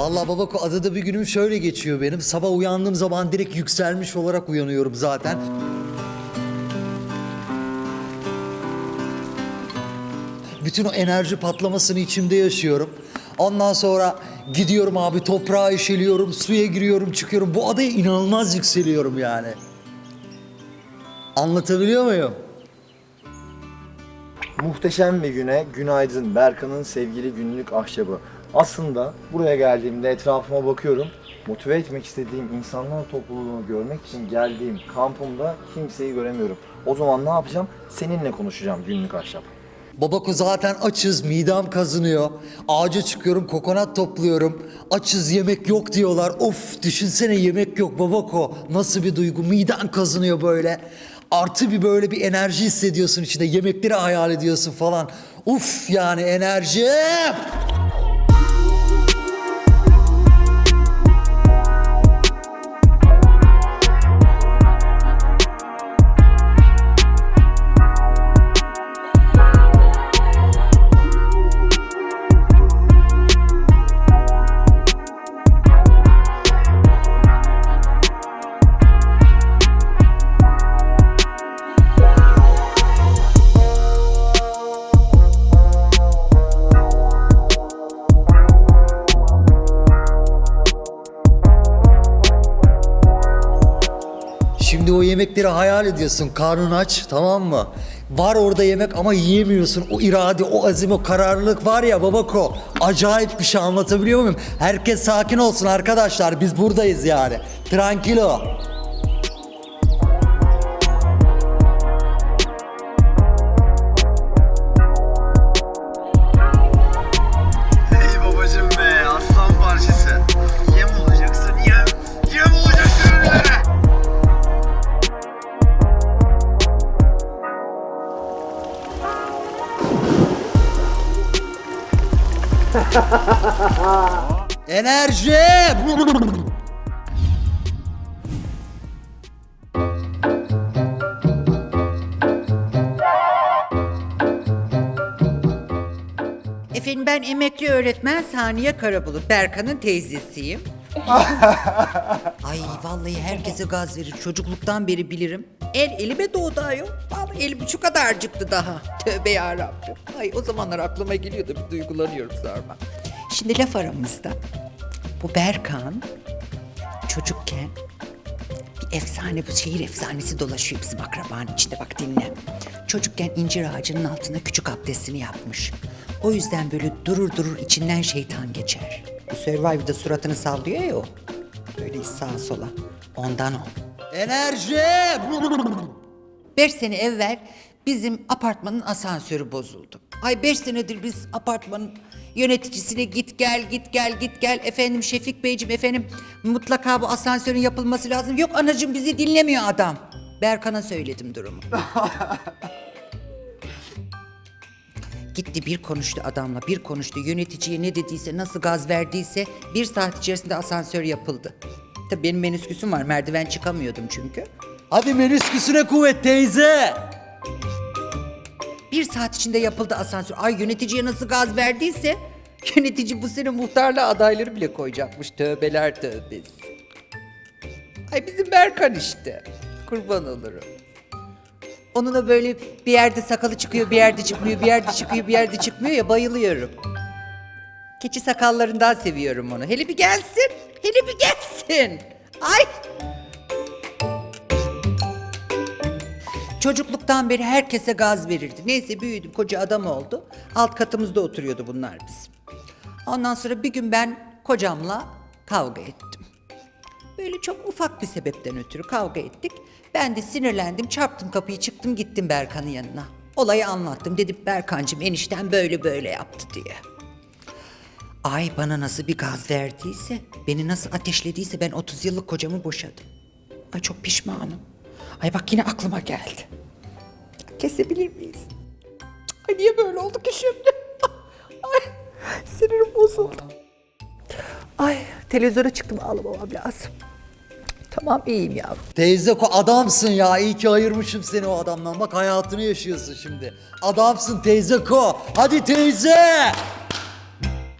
Vallahi babako adada bir günüm şöyle geçiyor benim. Sabah uyandığım zaman direkt yükselmiş olarak uyanıyorum zaten. Bütün o enerji patlamasını içimde yaşıyorum. Ondan sonra gidiyorum abi toprağa işeliyorum, suya giriyorum, çıkıyorum. Bu adaya inanılmaz yükseliyorum yani. Anlatabiliyor muyum? Muhteşem bir güne günaydın Berkan'ın sevgili günlük ahşabı. Aslında buraya geldiğimde etrafıma bakıyorum. Motive etmek istediğim insanlar topluluğunu görmek için geldiğim kampımda kimseyi göremiyorum. O zaman ne yapacağım? Seninle konuşacağım günlük ahşap. Babako zaten açız, midem kazınıyor. Ağaca çıkıyorum, kokonat topluyorum. Açız, yemek yok diyorlar. Of, düşünsene yemek yok babako. Nasıl bir duygu? Miden kazınıyor böyle. Artı bir böyle bir enerji hissediyorsun içinde. Yemekleri hayal ediyorsun falan. Uf yani enerji. Şimdi o yemekleri hayal ediyorsun. Karnın aç tamam mı? Var orada yemek ama yiyemiyorsun. O irade, o azim, o kararlılık var ya babako. Acayip bir şey anlatabiliyor muyum? Herkes sakin olsun arkadaşlar. Biz buradayız yani. Tranquilo. Enerji! Efendim ben emekli öğretmen Saniye Karabulut. Berkan'ın teyzesiyim. Ay vallahi herkese gaz verir. Çocukluktan beri bilirim. El elime doğdu ayol. Vallahi elim şu kadarcıktı daha. Tövbe yarabbim. Ay o zamanlar aklıma geliyor da bir duygulanıyorum sorma. Şimdi laf aramızda. Bu Berkan çocukken bir efsane bu şehir efsanesi dolaşıyor bizim akrabanın içinde bak dinle. Çocukken incir ağacının altına küçük abdestini yapmış. O yüzden böyle durur durur içinden şeytan geçer. Bu Survivor'da suratını sallıyor ya o. Böyle sağa sola. Ondan o. Enerji! Beş sene evvel bizim apartmanın asansörü bozuldu. Ay beş senedir biz apartmanın yöneticisine git gel git gel git gel efendim Şefik Beyciğim efendim mutlaka bu asansörün yapılması lazım. Yok anacığım bizi dinlemiyor adam. Berkan'a söyledim durumu. Gitti bir konuştu adamla, bir konuştu yöneticiye ne dediyse, nasıl gaz verdiyse bir saat içerisinde asansör yapıldı. Tabii benim menüsküsüm var, merdiven çıkamıyordum çünkü. Hadi menüsküsüne kuvvet teyze! Bir saat içinde yapıldı asansör. Ay yöneticiye nasıl gaz verdiyse yönetici bu sene muhtarlığa adayları bile koyacakmış. Tövbeler tövbesi. Ay bizim Berkan işte. Kurban olurum. Onunla böyle bir yerde sakalı çıkıyor, bir yerde çıkmıyor, bir yerde çıkıyor, bir yerde çıkmıyor ya bayılıyorum. Keçi sakallarından seviyorum onu. Hele bir gelsin, hele bir gelsin. Ay Çocukluktan beri herkese gaz verirdi. Neyse büyüdüm, koca adam oldu. Alt katımızda oturuyordu bunlar bizim. Ondan sonra bir gün ben kocamla kavga ettim. Böyle çok ufak bir sebepten ötürü kavga ettik. Ben de sinirlendim, çarptım kapıyı, çıktım gittim Berkan'ın yanına. Olayı anlattım. Dedim Berkancığım enişten böyle böyle yaptı diye. Ay bana nasıl bir gaz verdiyse, beni nasıl ateşlediyse ben 30 yıllık kocamı boşadım. Ay çok pişmanım. Ay bak yine aklıma geldi. Kesebilir miyiz? Ay niye böyle oldu ki şimdi? Ay sinirim bozuldu. Ay televizyona çıktım ağlamamam lazım. Tamam iyiyim yavrum. Teyze ko adamsın ya. İyi ki ayırmışım seni o adamdan. Bak hayatını yaşıyorsun şimdi. Adamsın teyze ko. Hadi teyze!